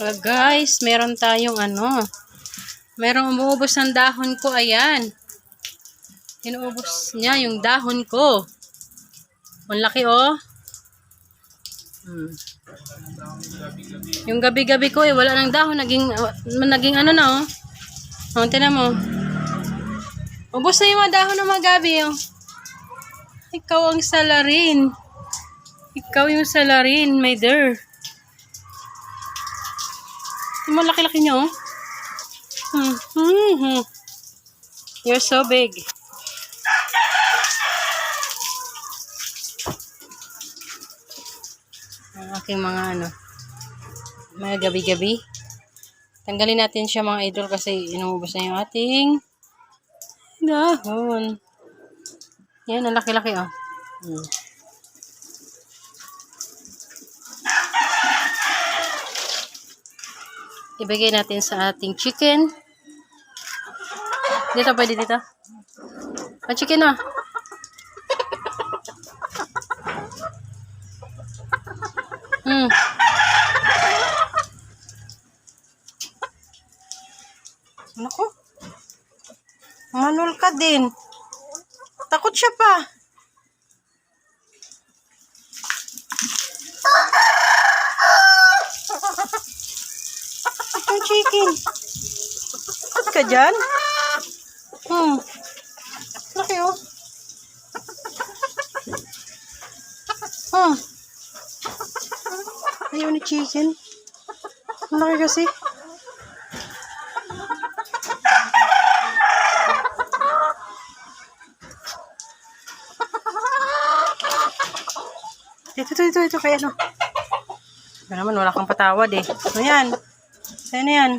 Uh, guys, meron tayong ano. Merong umuubos ng dahon ko. Ayan. Inuubos niya yung dahon ko. Ang laki oh. Hmm. Yung gabi-gabi ko eh, wala nang dahon. Naging, uh, naging ano na oh. Oh, tinan mo. Ubos na yung mga dahon ng mga gabi oh. Ikaw ang salarin. Ikaw yung salarin, my dear. Yung mga laki-laki nyo, oh. Hmm. Hmm. hmm. You're so big. Ang aking mga ano, mga gabi-gabi. Tanggalin natin siya mga idol kasi inubos na yung ating dahon. Yan, ang laki-laki oh. Hmm. Ibigay natin sa ating chicken. Dito, pwede dito. Ah, chicken ah. Hmm. Naku. Manol ka din. Takot siya pa. Ito chicken. Ka dyan? Hmm. Laki oh. Hmm. Ayaw ni chicken. Ang laki kasi. Dito, dito, dito, dito, kaya ano. Ito naman, wala kang patawad eh. Ano na yan?